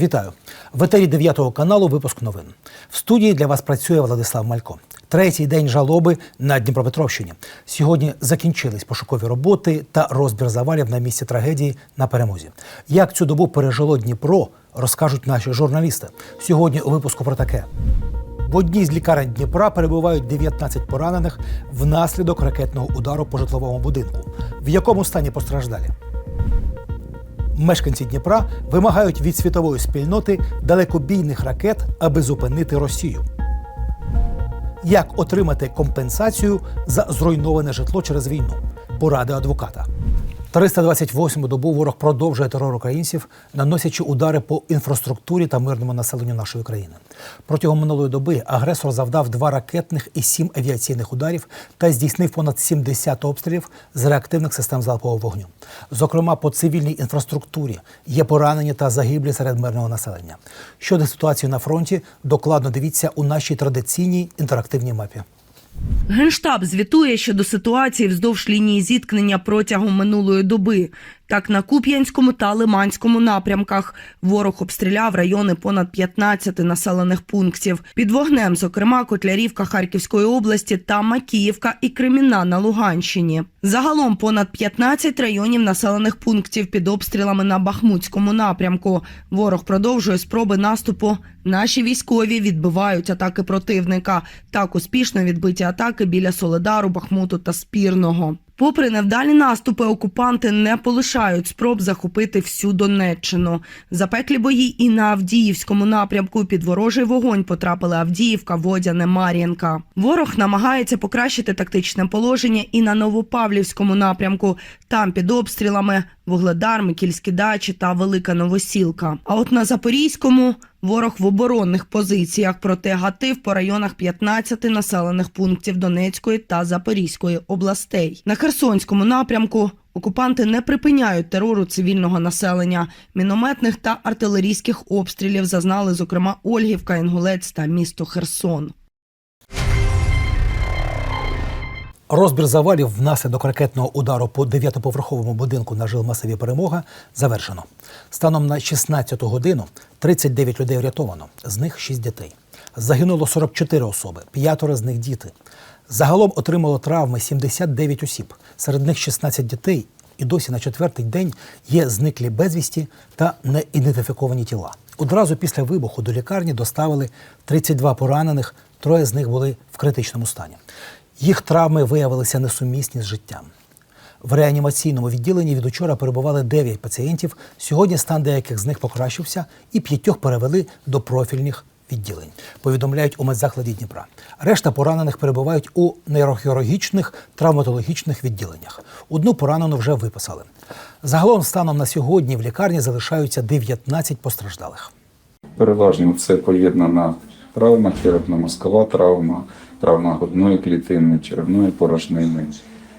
Вітаю в етері 9 каналу. Випуск новин в студії для вас працює Владислав Малько. Третій день жалоби на Дніпропетровщині. Сьогодні закінчились пошукові роботи та розбір завалів на місці трагедії на перемозі. Як цю добу пережило Дніпро, розкажуть наші журналісти. Сьогодні у випуску про таке. В одній з лікарень Дніпра перебувають 19 поранених внаслідок ракетного удару по житловому будинку. В якому стані постраждалі? Мешканці Дніпра вимагають від світової спільноти далекобійних ракет, аби зупинити Росію. Як отримати компенсацію за зруйноване житло через війну? Поради адвоката. 328-му добу ворог продовжує терор українців, наносячи удари по інфраструктурі та мирному населенню нашої країни. Протягом минулої доби агресор завдав два ракетних і сім авіаційних ударів та здійснив понад 70 обстрілів з реактивних систем залпового вогню. Зокрема, по цивільній інфраструктурі є поранені та загиблі серед мирного населення. Щодо ситуації на фронті, докладно дивіться у нашій традиційній інтерактивній мапі. Генштаб звітує щодо ситуації вздовж лінії зіткнення протягом минулої доби. Так, на Куп'янському та Лиманському напрямках ворог обстріляв райони понад 15 населених пунктів. Під вогнем, зокрема, Котлярівка Харківської області та Макіївка і Кремінна на Луганщині. Загалом понад 15 районів населених пунктів під обстрілами на Бахмутському напрямку. Ворог продовжує спроби наступу. Наші військові відбивають атаки противника. Так успішно відбиті атаки біля Соледару, Бахмуту та Спірного. Попри невдалі наступи, окупанти не полишають спроб захопити всю Донеччину. Запеклі бої і на Авдіївському напрямку під ворожий вогонь потрапили Авдіївка, Водяне, Мар'їнка. Ворог намагається покращити тактичне положення і на Новопавлівському напрямку. Там під обстрілами Вугледар, Микільські дачі та Велика Новосілка. А от на Запорізькому ворог в оборонних позиціях, проте гатив по районах 15 населених пунктів Донецької та Запорізької областей. На Херсонському напрямку окупанти не припиняють терору цивільного населення. Мінометних та артилерійських обстрілів зазнали, зокрема, Ольгівка, Інгулець та місто Херсон. Розбір завалів внаслідок ракетного удару по дев'ятиповерховому будинку на жилмасиві перемога завершено. Станом на 16 годину 39 людей врятовано, з них 6 дітей. Загинуло 44 особи, п'ятеро з них діти. Загалом отримало травми 79 осіб, серед них 16 дітей. І досі на четвертий день є зниклі безвісті та неідентифіковані тіла. Одразу після вибуху до лікарні доставили 32 поранених, троє з них були в критичному стані. Їх травми виявилися несумісні з життям. В реанімаційному відділенні від учора перебували 9 пацієнтів. Сьогодні стан деяких з них покращився і п'ятьох перевели до профільних відділень. Повідомляють у медзакладі Дніпра. Решта поранених перебувають у нейрохірургічних травматологічних відділеннях. Одну поранену вже виписали. Загалом станом на сьогодні в лікарні залишаються 19 постраждалих. Переважно це поєднана травма, черепно-мозкова травма, травма грудної клітини, черевної порожнини,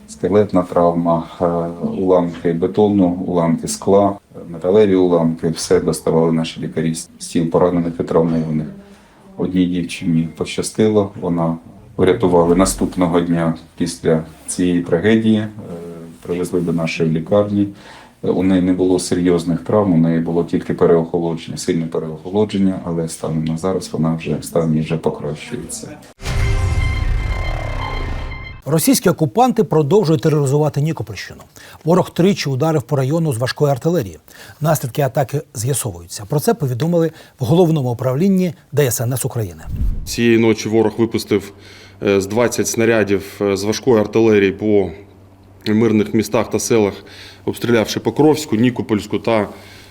скелетна травма, е, уламки бетону, уламки скла, металеві уламки. Все доставали наші лікарі з тіл поранених і травмованих. Одній дівчині пощастило, вона врятували наступного дня після цієї трагедії, е, привезли до нашої лікарні. У неї не було серйозних травм, у неї було тільки переохолодження, сильне переохолодження, але станом на зараз вона вже стан вже покращується. Російські окупанти продовжують тероризувати Нікопольщину. Ворог тричі ударив по району з важкої артилерії. Наслідки атаки з'ясовуються. Про це повідомили в головному управлінні ДСНС України. Цієї ночі ворог випустив е, з 20 снарядів е, з важкої артилерії по мирних містах та селах, обстрілявши Покровську, Нікопольську та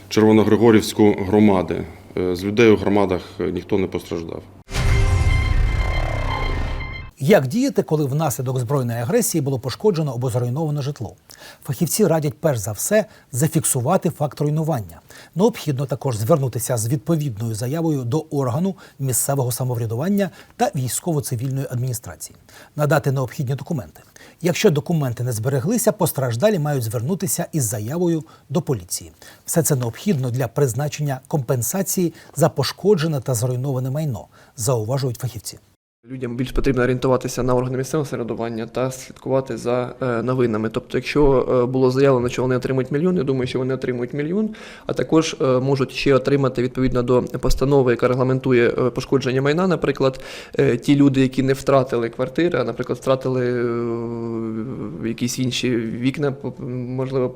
Червоногригорівську громади. Е, З людей у громадах ніхто не постраждав. Як діяти, коли внаслідок збройної агресії було пошкоджено або зруйновано житло? Фахівці радять перш за все зафіксувати факт руйнування. Необхідно також звернутися з відповідною заявою до органу місцевого самоврядування та військово-цивільної адміністрації, надати необхідні документи. Якщо документи не збереглися, постраждалі мають звернутися із заявою до поліції. Все це необхідно для призначення компенсації за пошкоджене та зруйноване майно, зауважують фахівці. Людям більш потрібно орієнтуватися на органи місцевого самоврядування та слідкувати за е, новинами. Тобто, якщо е, було заявлено, що вони отримують мільйон, я думаю, що вони отримують мільйон, а також е, можуть ще отримати відповідно до постанови, яка регламентує пошкодження майна. Наприклад, ті люди, які не втратили квартири, а наприклад, втратили якісь інші вікна, можливо,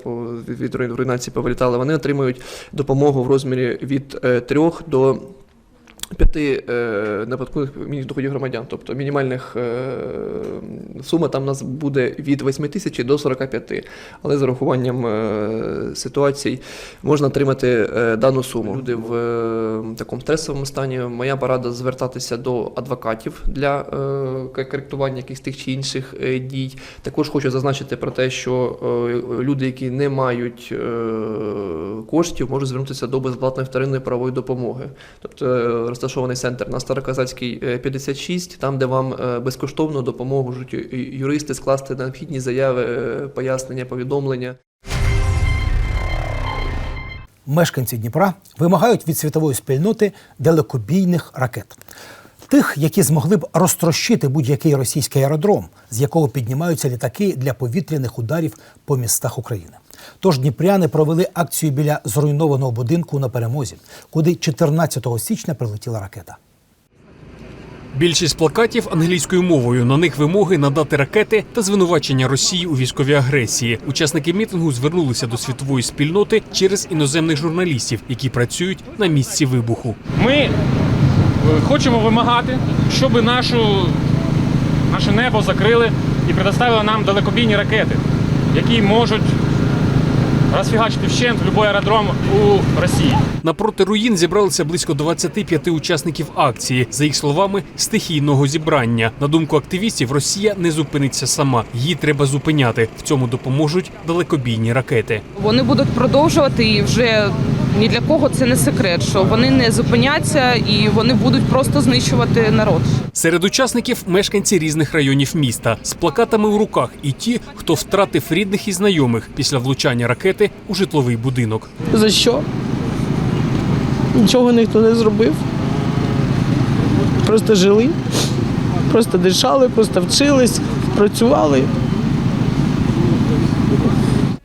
від руйнації повилітали, вони отримують допомогу в розмірі від 3 до п'яти е, неподаткових мінімальних доходів громадян. Тобто мінімальних е, сума там у нас буде від 8 тисяч до 45. Але з урахуванням е, ситуацій можна отримати дану суму. Люди в такому стресовому стані. Моя порада звертатися до адвокатів для коректування якихось тих чи інших дій. Також хочу зазначити про те, що люди, які не мають коштів, можуть звернутися до безплатної вторинної правової допомоги. Тобто розташований центр на Староказацькій е, 56, там, де вам е, безкоштовно допоможуть юристи скласти необхідні заяви, е, пояснення, повідомлення. Мешканці Дніпра вимагають від світової спільноти далекобійних ракет. Тих, які змогли б розтрощити будь-який російський аеродром, з якого піднімаються літаки для повітряних ударів по містах України. Тож дніпряни провели акцію біля зруйнованого будинку на перемозі, куди 14 січня прилетіла ракета. Більшість плакатів англійською мовою. На них вимоги надати ракети та звинувачення Росії у військовій агресії. Учасники мітингу звернулися до світової спільноти через іноземних журналістів, які працюють на місці вибуху. Ми е, хочемо вимагати, щоб нашу, наше небо закрили і предоставили нам далекобійні ракети, які можуть розфігачити вщент будь-який аеродром у Росії. Напроти руїн зібралися близько 25 учасників акції. За їх словами, стихійного зібрання. На думку активістів, Росія не зупиниться сама. Її треба зупиняти. В цьому допоможуть далекобійні ракети. Вони будуть продовжувати і вже ні для кого це не секрет, що вони не зупиняться і вони будуть просто знищувати народ. Серед учасників мешканці різних районів міста з плакатами у руках і ті, хто втратив рідних і знайомих після влучання ракети у житловий будинок. За що? Нічого ніхто не зробив. Просто жили, просто дишали, просто вчились, працювали.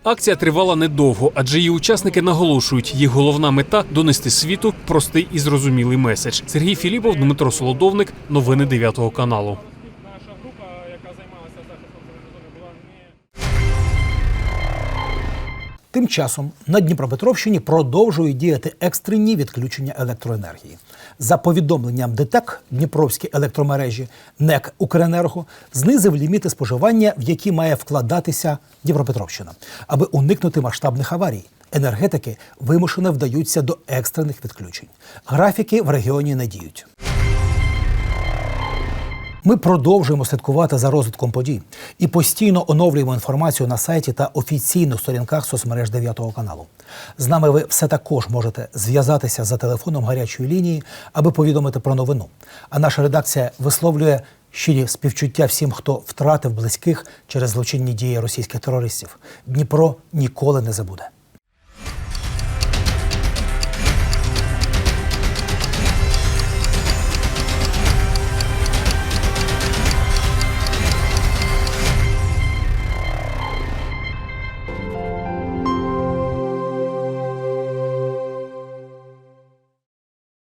Акція тривала недовго, адже її учасники наголошують, їх головна мета донести світу простий і зрозумілий меседж. Сергій Філіпов, Дмитро Солодовник, новини 9 каналу. Тим часом на Дніпропетровщині продовжують діяти екстрені відключення електроенергії. За повідомленням ДТЕК Дніпровські електромережі НЕК Укренерго знизив ліміти споживання, в які має вкладатися Дніпропетровщина, аби уникнути масштабних аварій. Енергетики вимушено вдаються до екстрених відключень. Графіки в регіоні не діють. Ми продовжуємо слідкувати за розвитком подій і постійно оновлюємо інформацію на сайті та офіційних сторінках соцмереж 9 каналу. З нами ви все також можете зв'язатися за телефоном гарячої лінії, аби повідомити про новину. А наша редакція висловлює щирі співчуття всім, хто втратив близьких через злочинні дії російських терористів. Дніпро ніколи не забуде.